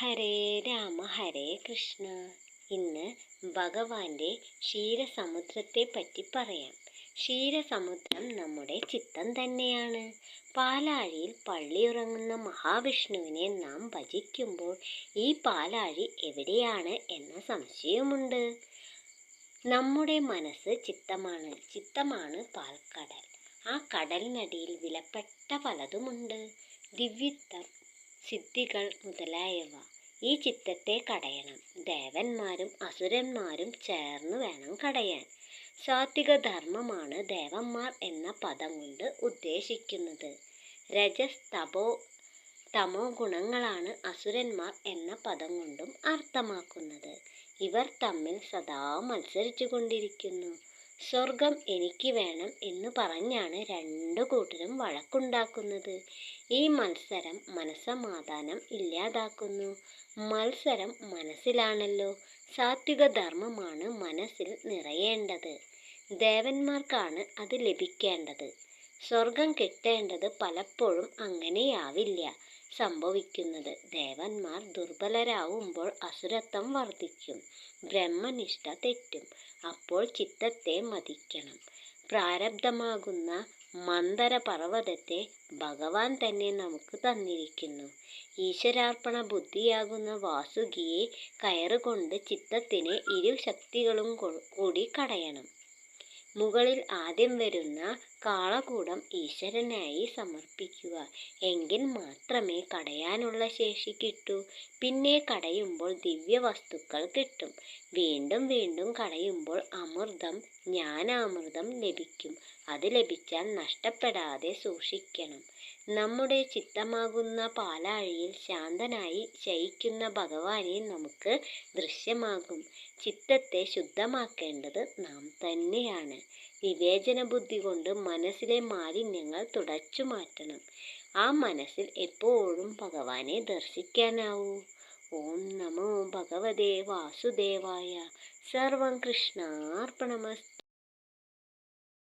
ഹരേ രാമ ഹരേ കൃഷ്ണ. ഇന്ന് ഭഗവാന്റെ ക്ഷീരസമുദ്രത്തെ പറ്റി പറയാം. ക്ഷീരസമുദ്രം നമ്മുടെ ചിത്തം തന്നെയാണ്. പാലാഴിയിൽ പള്ളിയുറങ്ങുന്ന മഹാവിഷ്ണുവിനെ നാം ഭജിക്കുമ്പോൾ ഈ പാലാഴി എവിടെയാണ് എന്ന സംശയമുണ്ട്. നമ്മുടെ മനസ്സ് ചിത്തമാണ് ചിത്തമാണ് പാൽക്കടൽ. ആ കടലിനടിയിൽ വിലപ്പെട്ട പലതുമുണ്ട്. ദിവ്യത്വം സിദ്ധികൾ മുതലായവ. ഈ ചിത്തത്തെ കടയണം. ദേവന്മാരും അസുരന്മാരും ചേർന്ന് വേണം കടയാൻ. സാത്വിക ധർമ്മമാണ് ദേവന്മാർ എന്ന പദം കൊണ്ട് ഉദ്ദേശിക്കുന്നത്. രജസ് തപോ തമോ ഗുണങ്ങളാണ് അസുരന്മാർ എന്ന പദം കൊണ്ടും അർത്ഥമാക്കുന്നത്. ഇവർ തമ്മിൽ സദാ മത്സരിച്ചു കൊണ്ടിരിക്കുന്നു സ്വർഗം എനിക്ക് വേണം എന്ന് പറഞ്ഞാണ് രണ്ടു കൂട്ടരും വഴക്കുണ്ടാക്കുന്നത്. ഈ മത്സരം മനസ്സമാധാനം ഇല്ലാതാക്കുന്നു. മത്സരം മനസ്സിലാണല്ലോ. സാത്വിക ധർമ്മമാണ് മനസ്സിൽ നിറയേണ്ടത്. ദേവന്മാർക്കാണ് അത് ലഭിക്കേണ്ടത്. സ്വർഗം കിട്ടേണ്ടത് പലപ്പോഴും അങ്ങനെയാവില്ല സംഭവിക്കുന്നത്. ദേവന്മാർ ദുർബലരാവുമ്പോൾ അസുരത്വം വർദ്ധിക്കും. ബ്രഹ്മനിഷ്ഠ തെറ്റും. അപ്പോൾ ചിത്തത്തെ മതിക്കണം. പ്രാരബ്ധമാകുന്ന മന്ദര പർവതത്തെ ഭഗവാൻ തന്നെ നമുക്ക് തന്നിരിക്കുന്നു. ഈശ്വരാർപ്പണ ബുദ്ധിയാകുന്ന വാസുകിയെ കയറുകൊണ്ട് ചിത്തത്തിന് ഇരു ശക്തികളും കൂടി കടയണം. മുകളിൽ ആദ്യം വരുന്ന കാളകൂടം ഈശ്വരനായി സമർപ്പിക്കുക. എങ്കിൽ മാത്രമേ കടയാനുള്ള ശേഷി കിട്ടൂ. പിന്നെ കടയുമ്പോൾ ദിവ്യ വസ്തുക്കൾ കിട്ടും. വീണ്ടും വീണ്ടും കടയുമ്പോൾ അമൃതം ജ്ഞാനാമൃതം ലഭിക്കും. അത് ലഭിച്ചാൽ നഷ്ടപ്പെടാതെ സൂക്ഷിക്കണം. നമ്മുടെ ചിത്തമാകുന്ന പാലാഴിയിൽ ശാന്തനായി ശയിക്കുന്ന ഭഗവാനെ നമുക്ക് ദൃശ്യമാകും. ചിത്തത്തെ ശുദ്ധമാക്കേണ്ടത് നാം തന്നെയാണ്. വിവേചന ബുദ്ധി കൊണ്ട് മനസ്സിലെ മാലിന്യങ്ങൾ തുടച്ചു മാറ്റണം. ആ മനസ്സിൽ എപ്പോഴും ഭഗവാനെ ദർശിക്കാനാവൂ. ഓം നമോ ഭഗവതേ വാസുദേവായ. സർവം കൃഷ്ണാർപ്പണമസ്തു